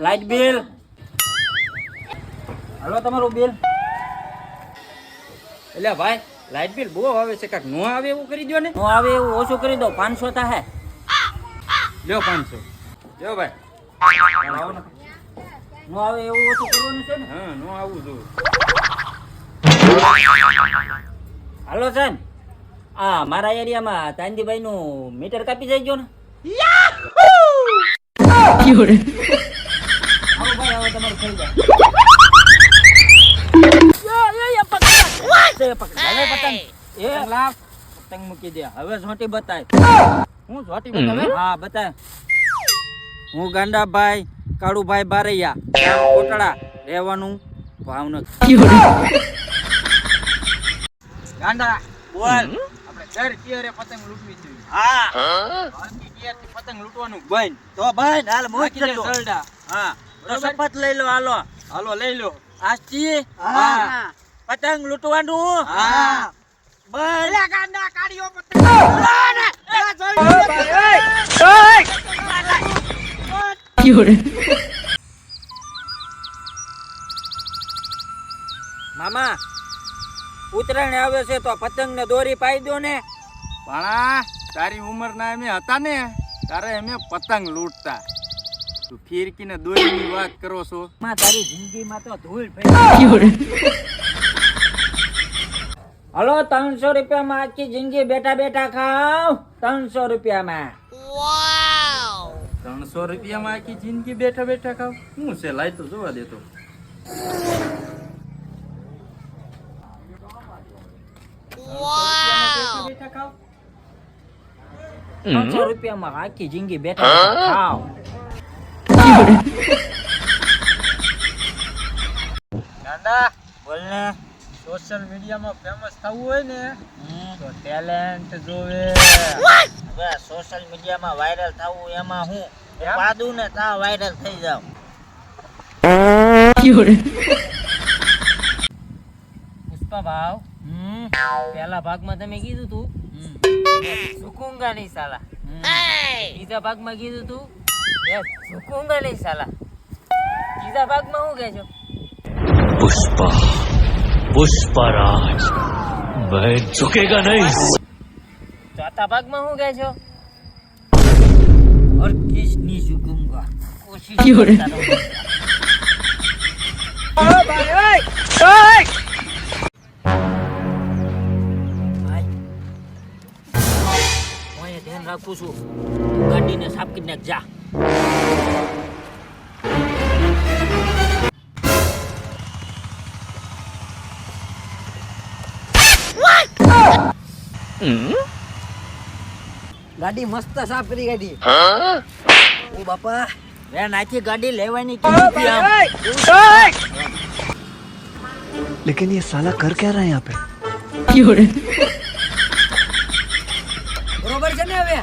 Light bill. હાલો તમારું bill. એટલે ભાઈ લાઈટ બિલ બહુ આવે છે કાંઈક નો આવે એવું કરી દો ને. નો આવે એવું ઓછું કરી દો પાંચસો તા હે. લ્યો પાંચસો. લ્યો ભાઈ. ને. આવે એવું ઓછું કરવાનું છે ને? હા નો આવું જોઈએ હાલો સાહેબ. આ મારા એરિયામાં ચાંદીભાઈ નું મીટર કાપી જાય ગયો ને. પતંગ એ લાવ પતંગ મૂકી દે હવે ઝોટી બતાય હું ઝોટી બતાવે હા બતાય હું ગાંડાભાઈ કાળુભાઈ બારૈયા. કોટડા રહેવાનું ભાવનગર. ગાંડા બોલ. દર કિયરે પતંગ લૂંટવી જોઈએ હા. બાકી કિયરથી પતંગ લૂંટવાનું. બંધ. તો ભાઈ હાલ મોજ બાકી જે ચલો. સરડા હા. તો બરોબર? શપથ લઈ લો હાલો. હાલો લઈ લો. આજથી હા. પતંગ લૂંટવાનું? હા. બંધ. મામા ઉત્તરાયણ આવે છે તો પતંગ ને દોરી પાઈ દો ને. ભણા તારી ઉંમરના અમે હતા ને તારે અમે પતંગ લૂંટતા. તું ફિરકી ને દોરીની વાત કરો છો. માં તારી જિંદગીમાં તો ધૂળ હલો ત્રણસો રૂપિયામાં આખી જિંદગી બેઠા બેઠા ખાવ. ત્રણસો રૂપિયામાં. ત્રણસો રૂપિયામાં આખી જિંદગી બેઠા બેઠા ખાવ. શું છે લાય તો જોવા દેતો ત્રણસો રૂપિયામાં આખી જિંદગી બેઠા બેઠા ખાવ ગાંડા બોલ ને સોશિયલ મીડિયામાં ફેમસ થવું હોય ને તો ટેલેન્ટ જોવે હવે સોશિયલ મીડિયામાં વાયરલ થવું એમાં હું એમ? પાદું ને તા વાયરલ થઈ જાવ પુષ્પા ભાવ પહેલા ભાગમાં તમે કીધું તું સુકુંગા નહીં સાલા બીજા ભાગમાં કીધું તું બે સુકુંગા નહીં સાલા ત્રીજા ભાગમાં શું કહે છો पुष्पा पुष्पराज मैं झुकेगा नहीं ચોથા ભાગમાં શું કહે છો और किस नहीं झुकूंगा कोशिश રાખું છું તું ગાડીને સાફ કરી નાખ જા ગાડી મસ્ત સાફ કરી ગાડી ઓ બાપા વે નાખી ગાડી લેવાની કીધી હતી આમ लेकिन ये साला कर क्या रहा है यहाँ पे બરોબર છે ને હવે